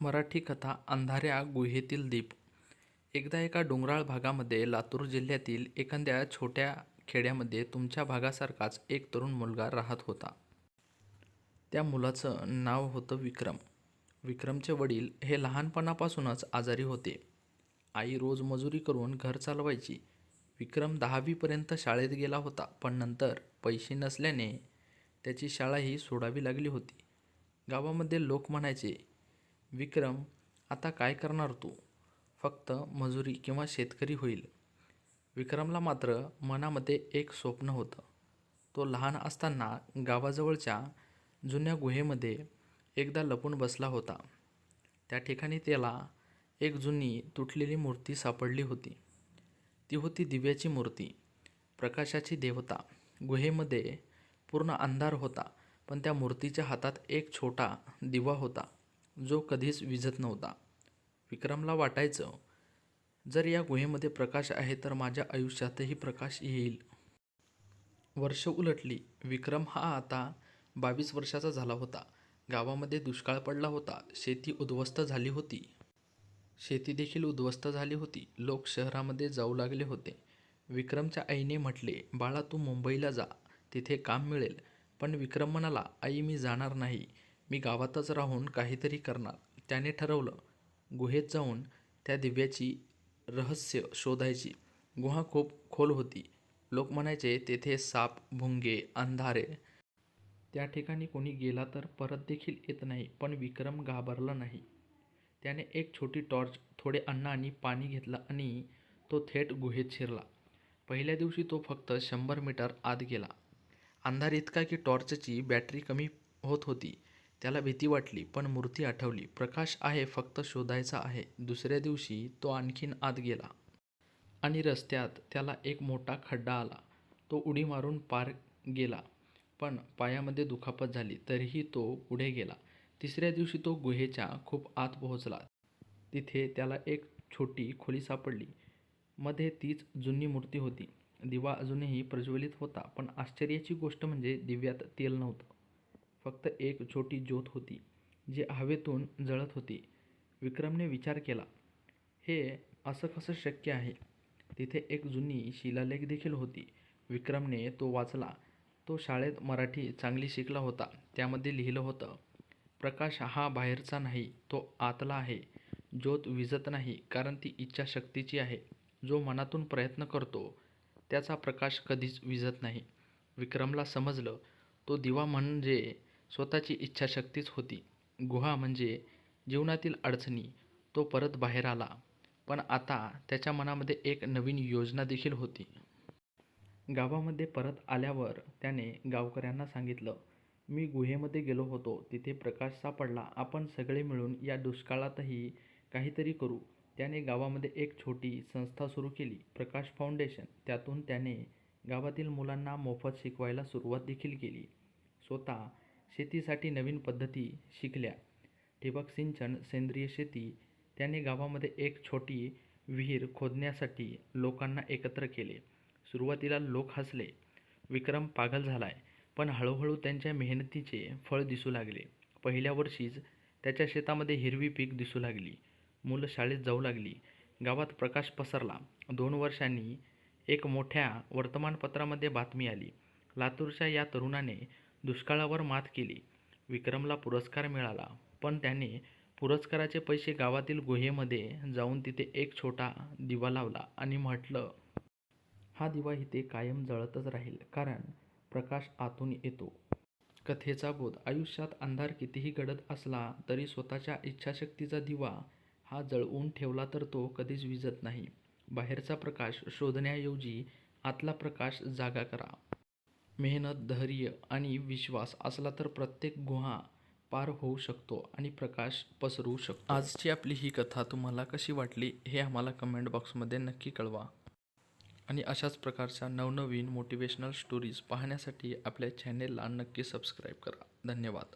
मराठी कथा अंधाऱ्या गुहेतील दीप. एकदा एका डोंगराळ भागामध्ये लातूर जिल्ह्यातील एखाद्या छोट्या खेड्यामध्ये तुमच्या भागासारखाच एक तरुण मुलगा राहत होता. त्या मुलाचं नाव होतं विक्रम. विक्रमचे वडील हे लहानपणापासूनच आजारी होते. आई रोज मजुरी करून घर चालवायची. विक्रम दहावीपर्यंत शाळेत गेला होता पण नंतर पैसे नसल्याने त्याची शाळाही सोडावी लागली होती. गावामध्ये लोक म्हणायचे विक्रम आता काय करणार तू? फक्त मजुरी किंवा शेतकरी होईल. विक्रमला मात्र मनामध्ये एक स्वप्न होतं. तो लहान असताना गावाजवळच्या जुन्या गुहेमध्ये एकदा लपून बसला होता. त्या ठिकाणी त्याला एक जुनी तुटलेली मूर्ती सापडली होती. ती होती दिव्याची मूर्ती प्रकाशाची देवता. गुहेमध्ये पूर्ण अंधार होता पण त्या मूर्तीच्या हातात एक छोटा दिवा होता. जो कधीच विझत नव्हता. विक्रमला वाटायचं जर या गुहेमध्ये प्रकाश आहे तर माझ्या आयुष्यातही प्रकाश येईल. वर्ष उलटली. विक्रम हा आता बावीस वर्षाचा झाला होता. गावामध्ये दुष्काळ पडला होता. शेती उद्ध्वस्त झाली होती. शेती देखील उद्ध्वस्त झाली होती. लोक शहरामध्ये जाऊ लागले होते. विक्रमच्या आईने म्हटले बाळा तू मुंबईला जा. तिथे काम मिळेल. पण विक्रम म्हणाला आई मी जाणार नाही. मी गावातच राहून काहीतरी करणार. त्याने ठरवलं गुहेत जाऊन त्या दिव्याची रहस्य शोधायची. गुहा खूप खोल होती. लोक म्हणायचे तेथे साप भुंगे अंधारे. त्या ठिकाणी कोणी गेला तर परत देखील येत नाही पण विक्रम घाबरला नाही. त्याने एक छोटी टॉर्च थोडे अन्न आणि पाणी घेतलं आणि तो थेट गुहेत शिरला. पहिल्या दिवशी तो फक्त शंभर मीटर आत गेला. अंधार इतका की टॉर्चची बॅटरी कमी होत होती. त्याला भीती वाटली पण मूर्ती आठवली. प्रकाश आहे फक्त शोधायचा आहे. दुसऱ्या दिवशी तो आणखीन आत गेला आणि रस्त्यात त्याला एक मोठा खड्डा आला. तो उडी मारून पार गेला पण पायामध्ये दुखापत झाली तरीही तो पुढे गेला. तिसऱ्या दिवशी तो गुहेच्या खूप आत पोहोचला. तिथे त्याला एक छोटी खोली सापडली. मध्ये तीच जुनी मूर्ती होती. दिवा अजूनही प्रज्वलित होता पण आश्चर्याची गोष्ट म्हणजे दिव्यात तेल नव्हतं. फक्त एक छोटी ज्योत होती जी हवेतून जळत होती. विक्रमने विचार केला हे असं कसं शक्य आहे? तिथे एक जुनी शिलालेख देखील होती. विक्रमने तो वाचला. तो शाळेत मराठी चांगली शिकला होता. त्यामध्ये लिहिलं होतं प्रकाश हा बाहेरचा नाही तो आतला आहे. ज्योत विजत नाही कारण ती इच्छाशक्तीची आहे. जो मनातून प्रयत्न करतो त्याचा प्रकाश कधीच विझत नाही. विक्रमला समजलं तो दिवा म्हणजे स्वतःची इच्छाशक्तीच होती. गुहा म्हणजे जीवनातील अडचणी तो परत बाहेर आला. पण आता त्याच्या मनामध्ये एक नवीन योजना देखील होती. गावामध्ये परत आल्यावर त्याने गावकऱ्यांना सांगितलं मी गुहेमध्ये गेलो होतो. तिथे प्रकाश सापडला. आपण सगळे मिळून या दुष्काळातही काहीतरी करू. त्याने गावामध्ये एक छोटी संस्था सुरू केली प्रकाश फाउंडेशन. त्यातून त्याने गावातील मुलांना मोफत शिकवायला सुरुवात देखील केली. स्वतः शेतीसाठी नवीन पद्धती शिकल्या. ठिबक सिंचन सेंद्रिय शेती त्याने गावामध्ये एक छोटी विहीर खोदण्यासाठी लोकांना एकत्र केले. सुरुवातीला लोक हसले. विक्रम पागल झालाय पण हळूहळू त्यांच्या मेहनतीचे फळ दिसू लागले. पहिल्या वर्षीच त्याच्या शेतामध्ये हिरवी पीक दिसू लागली. मुलं शाळेत जाऊ लागली. गावात प्रकाश पसरला. दोन वर्षांनी एक मोठ्या वर्तमानपत्रामध्ये बातमी आली. लातूरच्या या तरुणाने दुष्काळावर मात केली. विक्रमला पुरस्कार मिळाला पण त्याने पुरस्काराचे पैसे गावातील गुहेमध्ये जाऊन तिथे एक छोटा दिवा लावला आणि म्हटलं हा दिवा इथे कायम जळतच राहील कारण प्रकाश आतून येतो. कथेचा बोध आयुष्यात अंधार कितीही गडद असला तरी स्वतःच्या इच्छाशक्तीचा दिवा हा जळवून ठेवला तर तो कधीच विझत नाही. बाहेरचा प्रकाश शोधण्याऐवजी आतला प्रकाश जागा करा. मेहनत धैर्य आणि विश्वास असला तर प्रत्येक गुहा पार होऊ शकतो आणि प्रकाश पसरू शकतो. आजची आपली ही कथा तुम्हाला कशी वाटली हे आम्हाला कमेंट बॉक्समध्ये नक्की कळवा. आणि अशाच प्रकारच्या नवनवीन मोटिवेशनल स्टोरीज पाहण्यासाठी आपल्या चॅनेलला नक्की सबस्क्राईब करा. धन्यवाद.